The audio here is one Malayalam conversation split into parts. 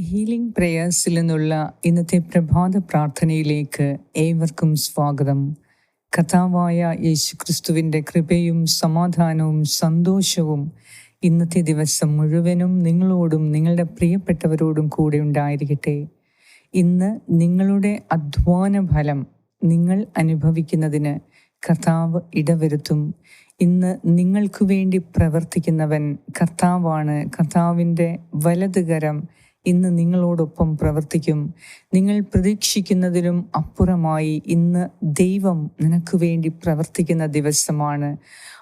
ഹീലിംഗ് പ്രേയേഴ്സിൽ നിന്നുള്ള ഇന്നത്തെ പ്രഭാത പ്രാർത്ഥനയിലേക്ക് ഏവർക്കും സ്വാഗതം. കഥാവായ യേശുക്രിസ്തുവിന്റെ കൃപയും സമാധാനവും സന്തോഷവും ഇന്നത്തെ ദിവസം മുഴുവനും നിങ്ങളോടും നിങ്ങളുടെ പ്രിയപ്പെട്ടവരോടും കൂടെ ഉണ്ടായിരിക്കട്ടെ. ഇന്ന് നിങ്ങളുടെ അധ്വാന ഫലം നിങ്ങൾ അനുഭവിക്കുന്നതിന് കർത്താവ് ഇടവരുത്തും. ഇന്ന് നിങ്ങൾക്കു വേണ്ടി പ്രവർത്തിക്കുന്നവൻ കർത്താവാണ്. കർത്താവിന്റെ വലതുകരം ഇന്ന് നിങ്ങളോടൊപ്പം പ്രവർത്തിക്കും. നിങ്ങൾ പ്രതീക്ഷിക്കുന്നതിലും അപ്പുറമായി ഇന്ന് ദൈവം നിനക്ക് വേണ്ടി പ്രവർത്തിക്കുന്ന ദിവസമാണ്.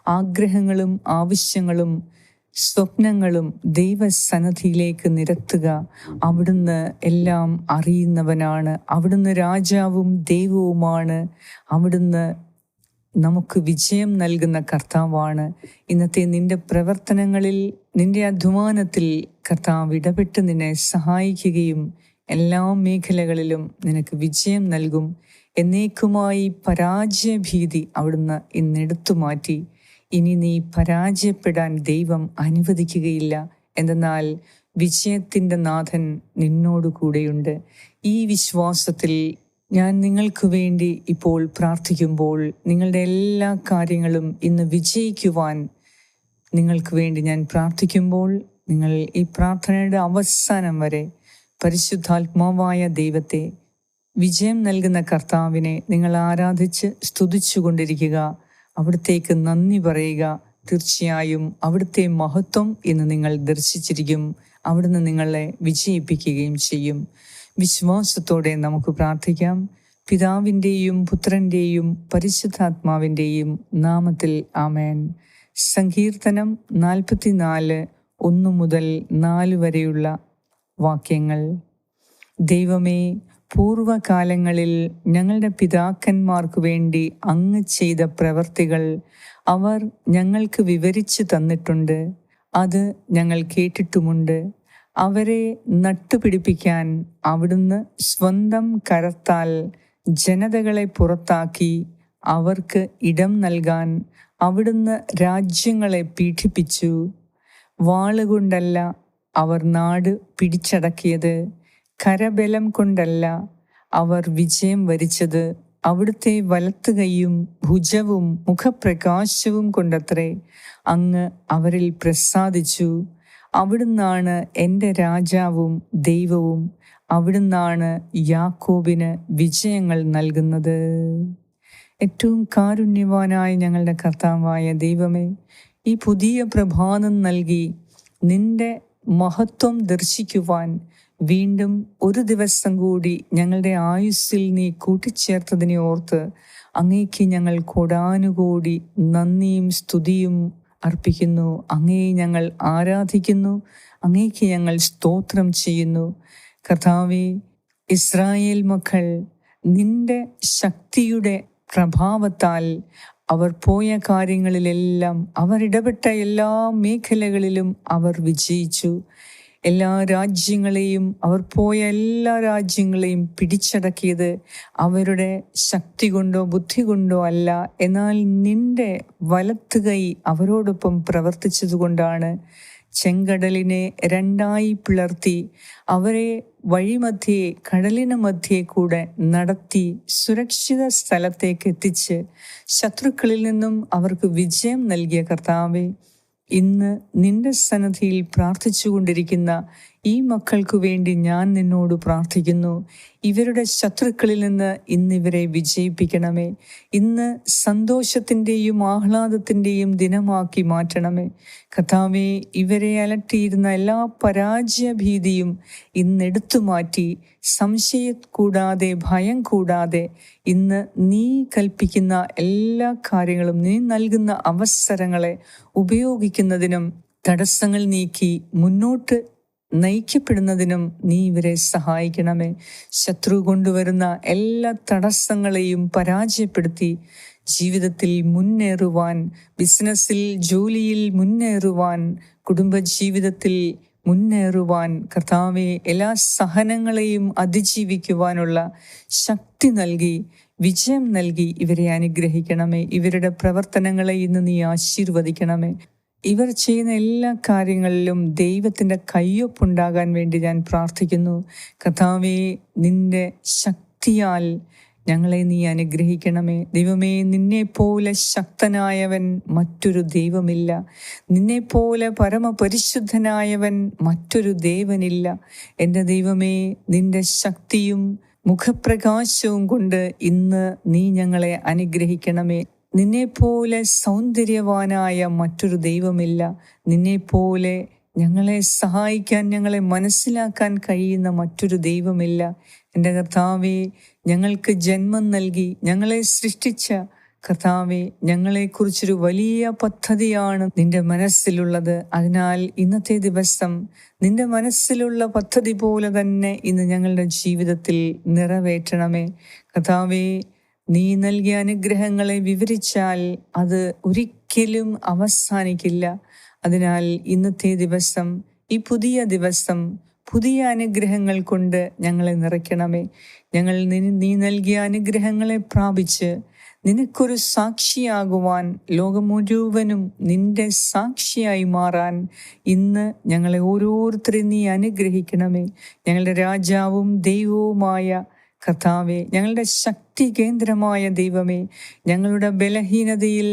ആഗ്രഹങ്ങളും ആവശ്യങ്ങളും സ്വപ്നങ്ങളും ദൈവസന്നദ്ധിയിലേക്ക് നിരത്തുക. അവിടുന്ന് എല്ലാം അറിയുന്നവനാണ്. അവിടുന്ന് രാജാവും ദൈവവുമാണ്. അവിടുന്ന് നമുക്ക് വിജയം നൽകുന്ന കർത്താവാണ്. ഇന്നത്തെ നിന്റെ പ്രവർത്തനങ്ങളിൽ നിന്റെ അധ്വാനത്തിൽ കർത്താവ് ഇടപെട്ട് നിന്നെ സഹായിക്കുകയും എല്ലാ മേഖലകളിലും നിനക്ക് വിജയം നൽകും. എന്നേക്കുമായി പരാജയഭീതി അവിടുന്ന് ഇന്നെടുത്തു മാറ്റി. ഇനി നീ പരാജയപ്പെടാൻ ദൈവം അനുവദിക്കുകയില്ല. എന്തെന്നാൽ വിജയത്തിന്റെ നാഥൻ നിന്നോടു കൂടെയുണ്ട് ഈ വിശ്വാസത്തിൽ ഞാൻ നിങ്ങൾക്ക് വേണ്ടി ഇപ്പോൾ പ്രാർത്ഥിക്കുമ്പോൾ നിങ്ങളുടെ എല്ലാ കാര്യങ്ങളും ഇന്ന് വിജയിക്കുവാൻ നിങ്ങൾക്ക് വേണ്ടി ഞാൻ പ്രാർത്ഥിക്കുമ്പോൾ നിങ്ങൾ ഈ പ്രാർത്ഥനയുടെ അവസാനം വരെ പരിശുദ്ധാത്മാവായ ദൈവത്തെ വിജയം നൽകുന്ന കർത്താവിനെ നിങ്ങൾ ആരാധിച്ച് സ്തുതിച്ചുകൊണ്ടിരിക്കുക അവിടത്തേക്ക് നന്ദി പറയുക. തീർച്ചയായും അവിടുത്തെ മഹത്വം ഇന്ന് നിങ്ങൾ ദർശിച്ചിരിക്കും. അവിടുന്ന് നിങ്ങളെ വിജയിപ്പിക്കുകയും ചെയ്യും. വിശ്വാസത്തോടെ നമുക്ക് പ്രാർത്ഥിക്കാം. പിതാവിന്റെയും പുത്രന്റെയും പരിശുദ്ധാത്മാവിന്റെയും നാമത്തിൽ ആമേൻ. സങ്കീർത്തനം നാൽപ്പത്തിനാല് ഒന്ന് മുതൽ നാല് വരെയുള്ള വാക്യങ്ങൾ. ദൈവമേ പൂർവകാലങ്ങളിൽ ഞങ്ങളുടെ പിതാക്കന്മാർക്ക് വേണ്ടി അങ്ങ് ചെയ്ത പ്രവർത്തികൾ അവർ ഞങ്ങൾക്ക് വിവരിച്ചു തന്നിട്ടുണ്ട്. അത് ഞങ്ങൾ കേട്ടിട്ടുമുണ്ട്. അവരെ നട്ടുപിടിപ്പിക്കാൻ അവിടുന്ന് സ്വന്തം കരത്താൽ ജനതകളെ പുറത്താക്കി അവർക്ക് ഇടം നൽകാൻ അവിടുന്ന് രാജ്യങ്ങളെ പീഡിപ്പിച്ചു. വാളുകൊണ്ടല്ല അവർ നാട് പിടിച്ചടക്കിയത്. കരബലം കൊണ്ടല്ല അവർ വിജയം വരിച്ചത്. അവിടുത്തെ വലത്തുകൈയും ഭുജവും മുഖപ്രകാശവും കൊണ്ടത്രേ അങ്ങ് അവരിൽ പ്രസാദിച്ചു. അവിടുന്നാണ് എന്റെ രാജാവും ദൈവവും. അവിടുന്നാണ് യാക്കോബിന് വിജയങ്ങൾ നൽകുന്നത്. ഏറ്റവും കാരുണ്യവാനായ ഞങ്ങളുടെ കർത്താവായ ദൈവമേ ഈ പുതിയ പ്രഭാതം നൽകി നിന്റെ മഹത്വം ദർശിക്കുവാൻ വീണ്ടും ഒരു ദിവസം കൂടി ഞങ്ങളുടെ ആയുസ്സിൽ നീ കൂട്ടിച്ചേർത്തതിനെ ഓർത്ത് അങ്ങേക്ക് ഞങ്ങൾ കൊടാനുകൂടി നന്ദിയും സ്തുതിയും അർപ്പിക്കുന്നു. അങ്ങേ ഞങ്ങൾ ആരാധിക്കുന്നു. അങ്ങേക്ക് ഞങ്ങൾ സ്തോത്രം ചെയ്യുന്നു. കർത്താവെ ഇസ്രായേൽ മക്കൾ നിന്റെ ശക്തിയുടെ പ്രഭാവത്താൽ അവർ പോയ കാര്യങ്ങളിലെല്ലാം അവർ ഇടപെട്ട എല്ലാ മേഖലകളിലും അവർ വിജയിച്ചു. എല്ലാ രാജ്യങ്ങളെയും അവർ പോയ എല്ലാ രാജ്യങ്ങളെയും പിടിച്ചടക്കിയത് അവരുടെ ശക്തി കൊണ്ടോ ബുദ്ധി കൊണ്ടോ അല്ല. എന്നാൽ നിന്റെ വലത്തുകൈ അവരോടൊപ്പം പ്രവർത്തിച്ചതുകൊണ്ടാണ് ചെങ്കടലിനെ രണ്ടായി പിളർത്തി അവരെ വഴിമധ്യേ കടലിന് മധ്യേ കൂടെ നടത്തി സുരക്ഷിത സ്ഥലത്തേക്ക് എത്തിച്ച് ശത്രുക്കളിൽ നിന്നും അവർക്ക് വിജയം നൽകിയ കർത്താവെ ഇന്ന് നിന്റെ സന്നദ്ധിയിൽ പ്രാർത്ഥിച്ചുകൊണ്ടിരിക്കുന്ന ഈ മക്കൾക്കു വേണ്ടി ഞാൻ നിന്നോട് പ്രാർത്ഥിക്കുന്നു. ഇവരുടെ ശത്രുക്കളിൽ നിന്ന് ഇന്ന് ഇവരെ വിജയിപ്പിക്കണമേ. ഇന്ന് സന്തോഷത്തിന്റെയും ആഹ്ലാദത്തിന്റെയും ദിനമാക്കി മാറ്റണമേ. കഥാവെ ഇവരെ അലട്ടിയിരുന്ന എല്ലാ പരാജയഭീതിയും ഇന്നെടുത്തു മാറ്റി. സംശയ കൂടാതെ ഭയം കൂടാതെ ഇന്ന് നീ കൽപ്പിക്കുന്ന എല്ലാ കാര്യങ്ങളും നീ നൽകുന്ന അവസരങ്ങളെ ഉപയോഗിക്കുന്നതിനും തടസ്സങ്ങൾ നീക്കി മുന്നോട്ട് നയിക്കപ്പെടുന്നതിനും നീ ഇവരെ സഹായിക്കണമേ. ശത്രു കൊണ്ടുവരുന്ന എല്ലാ തടസ്സങ്ങളെയും പരാജയപ്പെടുത്തി ജീവിതത്തിൽ മുന്നേറുവാൻ ബിസിനസ്സിൽ ജോലിയിൽ മുന്നേറുവാൻ കുടുംബജീവിതത്തിൽ മുന്നേറുവാൻ കർത്താവെ എല്ലാ സഹനങ്ങളെയും അതിജീവിക്കുവാനുള്ള ശക്തി നൽകി വിജയം നൽകി ഇവരെ അനുഗ്രഹിക്കണമേ. ഇവരുടെ പ്രവർത്തനങ്ങളെ ഇന്ന് നീ ആശീർവദിക്കണമേ. ഇവർ ചെയ്യുന്ന എല്ലാ കാര്യങ്ങളിലും ദൈവത്തിന്റെ കയ്യൊപ്പുണ്ടാകാൻ വേണ്ടി ഞാൻ പ്രാർത്ഥിക്കുന്നു. കഥാവെ നിന്റെ ശക്തിയാൽ ഞങ്ങളെ നീ അനുഗ്രഹിക്കണമേ. ദൈവമേ നിന്നെപ്പോലെ ശക്തനായവൻ മറ്റൊരു ദൈവമില്ല. നിന്നെപ്പോലെ പരമപരിശുദ്ധനായവൻ മറ്റൊരു ദേവനില്ല. എന്റെ ദൈവമേ നിന്റെ ശക്തിയും മുഖപ്രകാശവും കൊണ്ട് ഇന്ന് നീ ഞങ്ങളെ അനുഗ്രഹിക്കണമേ. നിന്നെപ്പോലെ സൗന്ദര്യവാനായ മറ്റൊരു ദൈവമില്ല. നിന്നെപ്പോലെ ഞങ്ങളെ സഹായിക്കാൻ ഞങ്ങളെ മനസ്സിലാക്കാൻ കഴിയുന്ന മറ്റൊരു ദൈവമില്ല. എന്റെ കർത്താവെ ഞങ്ങൾക്ക് ജന്മം നൽകി ഞങ്ങളെ സൃഷ്ടിച്ച കർത്താവെ ഞങ്ങളെക്കുറിച്ചൊരു വലിയ പദ്ധതിയാണ് നിന്റെ മനസ്സിലുള്ളത്. അതിനാൽ ഇന്നത്തെ ദിവസം നിന്റെ മനസ്സിലുള്ള പദ്ധതി പോലെ തന്നെ ഇന്ന് ഞങ്ങളുടെ ജീവിതത്തിൽ നിറവേറ്റണമേ. കർത്താവെ നീ നൽകിയ അനുഗ്രഹങ്ങളെ വിവരിച്ചാൽ അത് ഒരിക്കലും അവസാനിക്കില്ല. അതിനാൽ ഇന്നത്തെ ദിവസം ഈ പുതിയ ദിവസം പുതിയ അനുഗ്രഹങ്ങൾ കൊണ്ട് ഞങ്ങളെ നിറയ്ക്കണമേ. ഞങ്ങൾ നീ നൽകിയ അനുഗ്രഹങ്ങളെ പ്രാപിച്ച് നിനക്കൊരു സാക്ഷിയാകുവാൻ ലോകം മുഴുവനും നിന്റെ സാക്ഷിയായി മാറാൻ ഇന്ന് ഞങ്ങളെ ഓരോരുത്തരെയും നീ അനുഗ്രഹിക്കണമേ. ഞങ്ങളുടെ രാജാവും ദൈവവുമായ കർത്താവെ ഞങ്ങളുടെ ശക്തി കേന്ദ്രമായ ദൈവമേ ഞങ്ങളുടെ ബലഹീനതയിൽ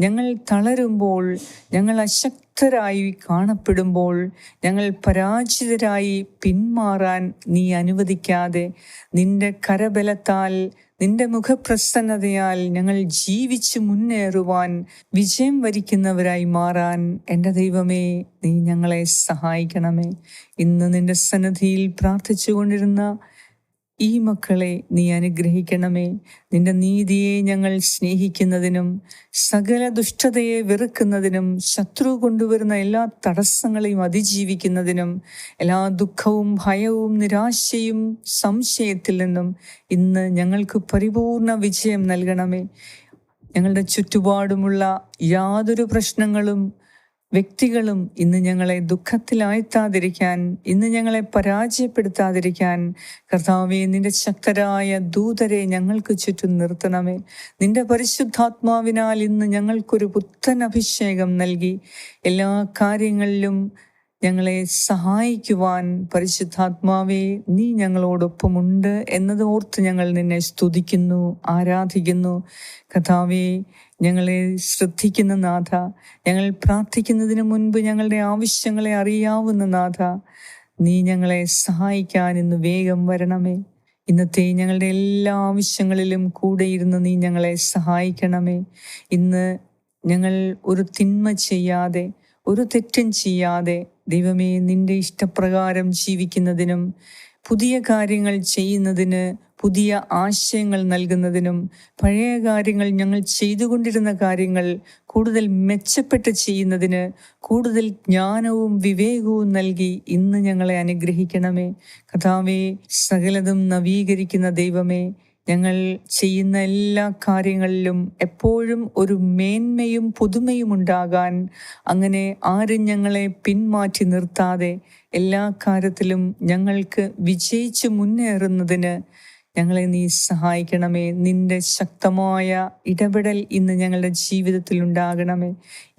ഞങ്ങൾ തളരുമ്പോൾ ഞങ്ങൾ അശക്തരായി കാണപ്പെടുമ്പോൾ ഞങ്ങൾ പരാജിതരായി പിന്മാറാൻ നീ അനുവദിക്കാതെ നിന്റെ കരബലത്താൽ നിന്റെ മുഖപ്രസന്നതയാൽ ഞങ്ങൾ ജീവിച്ച് മുന്നേറുവാൻ വിജയം വരിക്കുന്നവരായി മാറാൻ എന്റെ ദൈവമേ നീ ഞങ്ങളെ സഹായിക്കണമേ. ഇന്ന് നിന്റെ സന്നദ്ധിയിൽ പ്രാർത്ഥിച്ചുകൊണ്ടിരുന്ന ഈ മക്കളെ നീ അനുഗ്രഹിക്കണമേ. നിന്റെ നീതിയെ ഞങ്ങൾ സ്നേഹിക്കുന്നതിനും സകല ദുഷ്ടതയെ വെറുക്കുന്നതിനും ശത്രു കൊണ്ടുവരുന്ന എല്ലാ തടസ്സങ്ങളെയും അതിജീവിക്കുന്നതിനും എല്ലാ ദുഃഖവും ഭയവും നിരാശയും സംശയത്തിൽ നിന്നും ഇന്ന് ഞങ്ങൾക്ക് പരിപൂർണ വിജയം നൽകണമേ. ഞങ്ങളുടെ ചുറ്റുപാടുമുള്ള യാതൊരു പ്രശ്നങ്ങളും വ്യക്തികളും ഇന്ന് ഞങ്ങളെ ദുഃഖത്തിലാഴ്ത്താതിരിക്കാൻ ഇന്ന് ഞങ്ങളെ പരാജയപ്പെടുത്താതിരിക്കാൻ കർത്താവെ നിന്റെ ശക്തരായ ദൂതരെ ഞങ്ങൾക്ക് ചുറ്റും നിർത്തണമേ. നിന്റെ പരിശുദ്ധാത്മാവിനാൽ ഇന്ന് ഞങ്ങൾക്കൊരു പുത്തൻ അഭിഷേകം നൽകി. എല്ലാ കാര്യങ്ങളിലും ഞങ്ങളെ സഹായിക്കുവാൻ പരിശുദ്ധാത്മാവെ നീ ഞങ്ങളോടൊപ്പമുണ്ട് എന്നത് ഓർത്ത് ഞങ്ങൾ നിന്നെ സ്തുതിക്കുന്നു ആരാധിക്കുന്നു. കഥാവെ ഞങ്ങളെ ശ്രദ്ധിക്കുന്ന നാഥ ഞങ്ങൾ പ്രാർത്ഥിക്കുന്നതിന് മുൻപ് ഞങ്ങളുടെ ആവശ്യങ്ങളെ അറിയാവുന്ന നാഥ നീ ഞങ്ങളെ സഹായിക്കാൻ ഇന്ന് വേഗം വരണമേ. ഇന്നത്തെ ഞങ്ങളുടെ എല്ലാ ആവശ്യങ്ങളിലും കൂടെ ഇരുന്ന് നീ ഞങ്ങളെ സഹായിക്കണമേ. ഇന്ന് ഞങ്ങൾ ഒരു തിന്മ ചെയ്യാതെ ഒരു തെറ്റും ചെയ്യാതെ ദൈവമേ നിന്റെ ഇഷ്ടപ്രകാരം ജീവിക്കുന്നതിനും പുതിയ കാര്യങ്ങൾ ചെയ്യുന്നതിന് പുതിയ ആശയങ്ങൾ നൽകുന്നതിനും പഴയ കാര്യങ്ങൾ ഞങ്ങൾ ചെയ്തുകൊണ്ടിരുന്ന കാര്യങ്ങൾ കൂടുതൽ മെച്ചപ്പെട്ട് ചെയ്യുന്നതിന് കൂടുതൽ ജ്ഞാനവും വിവേകവും നൽകി ഇന്ന് ഞങ്ങളെ അനുഗ്രഹിക്കണമേ. കഥാവേ സകലതും നവീകരിക്കുന്ന ദൈവമേ ഞങ്ങൾ ചെയ്യുന്ന എല്ലാ കാര്യങ്ങളിലും എപ്പോഴും ഒരു മേന്മയും പുതുമയും ഉണ്ടാകാൻ അങ്ങനെ ആരും ഞങ്ങളെ പിന്മാറ്റി നിർത്താതെ എല്ലാ കാര്യത്തിലും ഞങ്ങൾക്ക് വിജയിച്ച് മുന്നേറുന്നതിന് ഞങ്ങളെ നീ സഹായിക്കണമേ. നിന്റെ ശക്തമായ ഇടപെടൽ ഇന്ന് ഞങ്ങളുടെ ജീവിതത്തിൽ ഉണ്ടാകണമേ.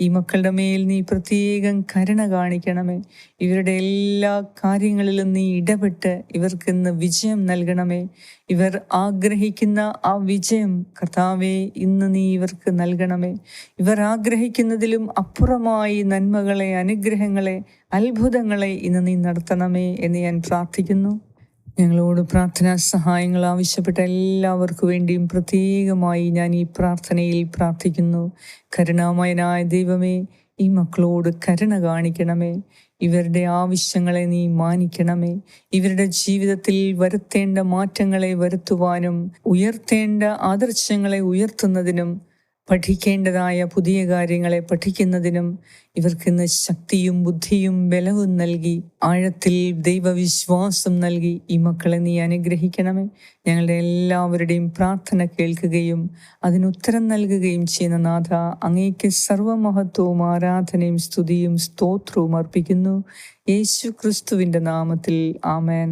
ഈ മക്കളുടെ മേൽ നീ പ്രത്യേകം കരുണ കാണിക്കണമേ. ഇവരുടെ എല്ലാ കാര്യങ്ങളിലും നീ ഇടപെട്ട് ഇവർക്ക് ഇന്ന് വിജയം നൽകണമേ. ഇവർ ആഗ്രഹിക്കുന്ന ആ വിജയം കർത്താവെ ഇന്ന് നീ ഇവർക്ക് നൽകണമേ. ഇവർ ആഗ്രഹിക്കുന്നതിലും അപ്പുറമായി നന്മകളെ അനുഗ്രഹങ്ങളെ അത്ഭുതങ്ങളെ ഇന്ന് നീ നടത്തണമേ എന്ന് ഞാൻ പ്രാർത്ഥിക്കുന്നു. ഞങ്ങളോട് പ്രാർത്ഥനാ സഹായങ്ങൾ ആവശ്യപ്പെട്ട എല്ലാവർക്കു വേണ്ടിയും പ്രത്യേകമായി ഞാൻ ഈ പ്രാർത്ഥനയിൽ പ്രാർത്ഥിക്കുന്നു. കരുണാമയനായ ദൈവമേ ഈ മക്കളോട് കരുണ കാണിക്കണമേ. ഇവരുടെ ആവശ്യങ്ങളെ നീ മാനിക്കണമേ. ഇവരുടെ ജീവിതത്തിൽ വരുത്തേണ്ട മാറ്റങ്ങളെ വരുത്തുവാനും ഉയർത്തേണ്ട ആദർശങ്ങളെ ഉയർത്തുന്നതിനും പഠിക്കേണ്ടതായ പുതിയ കാര്യങ്ങളെ പഠിക്കുന്നതിനും ഇവർക്കിന്ന് ശക്തിയും ബുദ്ധിയും ബലവും നൽകി ആഴത്തിൽ ദൈവവിശ്വാസം നൽകി ഈ മക്കളെ നീ അനുഗ്രഹിക്കണമേ. ഞങ്ങളുടെ എല്ലാവരുടെയും പ്രാർത്ഥന കേൾക്കുകയും അതിനുത്തരം നൽകുകയും ചെയ്യുന്ന നാഥ അങ്ങേക്ക് സർവമഹത്വവും ആരാധനയും സ്തുതിയും സ്തോത്രവും അർപ്പിക്കുന്നു. യേശു ക്രിസ്തുവിന്റെ നാമത്തിൽ ആമേൻ.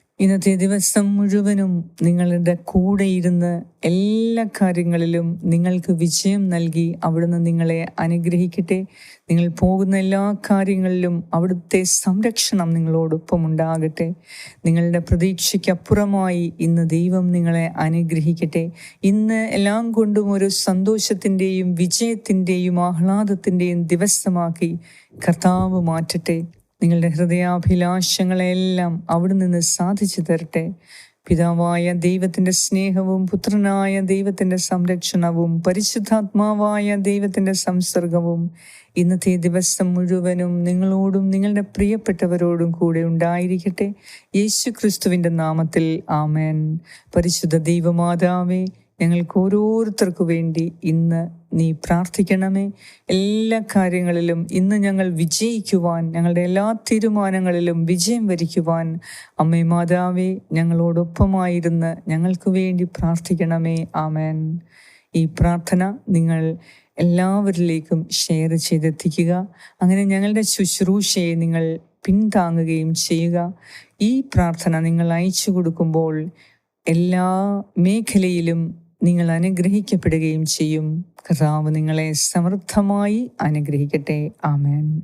ഇന്നത്തെ ദിവസം മുഴുവനും നിങ്ങളുടെ കൂടെ ഇരുന്ന് എല്ലാ കാര്യങ്ങളിലും നിങ്ങൾക്ക് വിജയം നൽകി അവിടുന്ന് നിങ്ങളെ അനുഗ്രഹിക്കട്ടെ. നിങ്ങൾ പോകുന്ന എല്ലാ കാര്യങ്ങളിലും അവിടുത്തെ സംരക്ഷണം നിങ്ങളോടൊപ്പം ഉണ്ടാകട്ടെ. നിങ്ങളുടെ പ്രതീക്ഷയ്ക്കപ്പുറമായി ഇന്ന് ദൈവം നിങ്ങളെ അനുഗ്രഹിക്കട്ടെ. ഇന്ന് എല്ലാം കൊണ്ടും ഒരു സന്തോഷത്തിന്റെയും വിജയത്തിന്റെയും ആഹ്ലാദത്തിന്റെയും ദിവസമാക്കി കർത്താവ് മാറ്റട്ടെ. നിങ്ങളുടെ ഹൃദയാഭിലാഷങ്ങളെല്ലാം അവിടെ നിന്ന് സാധിച്ചു തരട്ടെ. പിതാവായ ദൈവത്തിന്റെ സ്നേഹവും പുത്രനായ ദൈവത്തിന്റെ സംരക്ഷണവും പരിശുദ്ധാത്മാവായ ദൈവത്തിന്റെ സംസർഗവും ഇന്നത്തെ ദിവസം മുഴുവനും നിങ്ങളോടും നിങ്ങളുടെ പ്രിയപ്പെട്ടവരോടും കൂടെ ഉണ്ടായിരിക്കട്ടെ. യേശു ക്രിസ്തുവിന്റെ നാമത്തിൽ ആമേൻ. പരിശുദ്ധ ദൈവമാതാവേ ഞങ്ങൾക്ക് ഓരോരുത്തർക്കു വേണ്ടി ഇന്ന് നീ പ്രാർത്ഥിക്കണമേ. എല്ലാ കാര്യങ്ങളിലും ഇന്ന് ഞങ്ങൾ വിജയിക്കുവാൻ ഞങ്ങളുടെ എല്ലാ തീരുമാനങ്ങളിലും വിജയം വരിക്കുവാൻ അമ്മേ മാതാവേ ഞങ്ങളോടൊപ്പമായിരുന്ന് ഞങ്ങൾക്ക് വേണ്ടി പ്രാർത്ഥിക്കണമേ. ആമേൻ. ഈ പ്രാർത്ഥന നിങ്ങൾ എല്ലാവരിലേക്കും ഷെയർ ചെയ്തെത്തിക്കുക. അങ്ങനെ ഞങ്ങളുടെ ശുശ്രൂഷയെ നിങ്ങൾ പിന്താങ്ങുകയും ചെയ്യുക. ഈ പ്രാർത്ഥന നിങ്ങൾ അയച്ചു കൊടുക്കുമ്പോൾ എല്ലാ മേഖലയിലും നിങ്ങൾ അനുഗ്രഹിക്കപ്പെടുകയും ചെയ്യും. കർത്താവ് നിങ്ങളെ സമൃദ്ധമായി അനുഗ്രഹിക്കട്ടെ. ആമേൻ.